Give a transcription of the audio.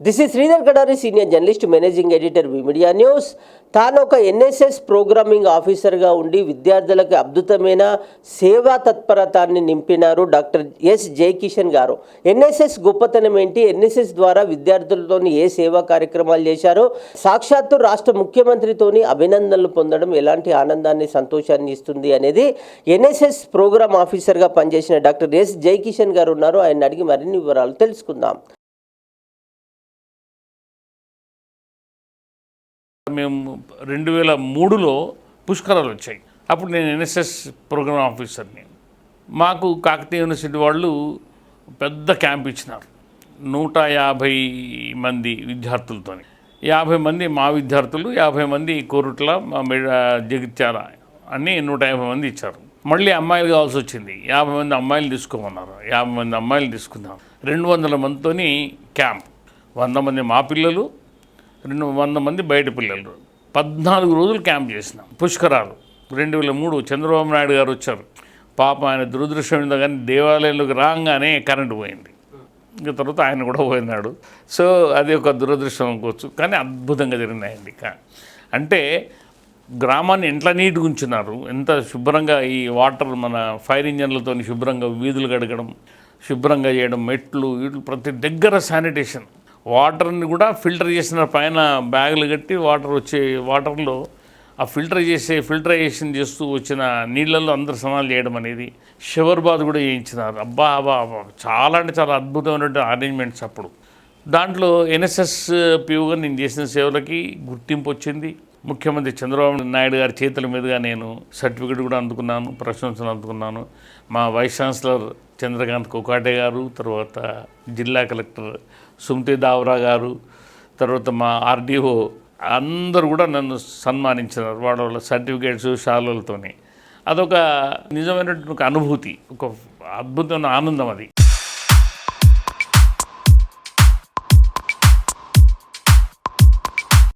This is Sridhar Kadari senior journalist managing editor media news తాను ఒక NSS programming ఆఫీసర్గా ఉండి విద్యార్థులకు అద్భుతమైన సేవా తత్పరతాన్ని నింపినారు డాక్టర్ ఎస్ జయకిషన్ గారు. ఎన్ఎస్ఎస్ గొప్పతనం ఏంటి? ఎన్ఎస్ఎస్ ద్వారా విద్యార్థులతోని ఏ సేవా కార్యక్రమాలు చేశారో? సాక్షాత్తు రాష్ట్ర ముఖ్యమంత్రితోని అభినందనలు పొందడం ఎలాంటి ఆనందాన్ని సంతోషాన్ని ఇస్తుంది అనేది ఎన్ఎస్ఎస్ ప్రోగ్రామ్ ఆఫీసర్గా పనిచేసిన డాక్టర్ ఎస్ జయకిషన్ గారు ఉన్నారు. ఆయన అడిగి మరిన్ని వివరాలు తెలుసుకుందాం. మేము రెండు వేల మూడులో పుష్కరాలు వచ్చాయి. అప్పుడు నేను ఎన్ఎస్ఎస్ ప్రోగ్రామ్ ఆఫీసర్ని. మాకు కాకతీయ యూనివర్సిటీ వాళ్ళు పెద్ద క్యాంప్ ఇచ్చినారు. నూట యాభై మంది విద్యార్థులతోని. యాభై మంది మా విద్యార్థులు యాభై మంది కోరుట్ల మెడ జగిత్యాల అని నూట యాభై మంది ఇచ్చారు. మళ్ళీ అమ్మాయిలు కావాల్సి వచ్చింది. యాభై మంది అమ్మాయిలు తీసుకోమన్నారు. యాభై మంది అమ్మాయిలు తీసుకున్నాం రెండు వందల మందితోని క్యాంప్. వంద మంది మా పిల్లలు రెండు వంద మంది బయట పిల్లలు. పద్నాలుగు రోజులు క్యాంప్ చేసినాం. పుష్కరాలు. రెండు వేల మూడు చంద్రబాబు నాయుడు గారు వచ్చారు. పాప ఆయన దురదృష్టం ఏందో కానీ దేవాలయంలోకి రాగానే కరెంటు పోయింది. ఇంకా తర్వాత ఆయన కూడా పోయినాడు. సో అది ఒక దురదృష్టం అనుకోవచ్చు. కానీ అద్భుతంగా జరిగినాయండి కా- అంటే గ్రామాన్ని ఎంత నీట్గా ఉంచున్నారు ఎంత శుభ్రంగా ఈ వాటర్ మన ఫైర్ ఇంజన్లతో శుభ్రంగా వీధులు గడగడం శుభ్రంగా చేయడం మెట్లు వీటి ప్రతి దగ్గర శానిటేషన్. వాటర్ని కూడా ఫిల్టర్ చేసిన పైన బ్యాగులు కట్టి వాటర్ వచ్చే వాటర్లో ఆ ఫిల్టర్ చేసే ఫిల్టరైజేషన్ చేస్తూ వచ్చిన నీళ్ళల్లో అందరు స్నానాలు చేయడం అనేది షవర్ బాత్ కూడా చేయించినారు. అబ్బా అబ్బా అబ్బా. చాలా అంటే చాలా అద్భుతమైనటువంటి అరేంజ్మెంట్స్ అప్పుడు. దాంట్లో ఎన్ఎస్ఎస్ పియూగా నేను చేసిన సేవలకి గుర్తింపు వచ్చింది. ముఖ్యమంత్రి చంద్రబాబు నాయుడు గారి చేతుల మీదుగా నేను సర్టిఫికెట్ కూడా అందుకున్నాను ప్రశంసలు అందుకున్నాను. మా వైస్ ఛాన్సలర్ చంద్రకాంత్ కొకాటే గారు తర్వాత జిల్లా కలెక్టర్ సుమతి దావరా గారు తర్వాత మా ఆర్డీఓ అందరూ కూడా నన్ను సన్మానించినారు వాళ్ళ వాళ్ళ సర్టిఫికేట్స్ షాలులతోని అదొక నిజమైనటువంటి ఒక అనుభూతి ఒక అద్భుతమైన ఆనందం అది.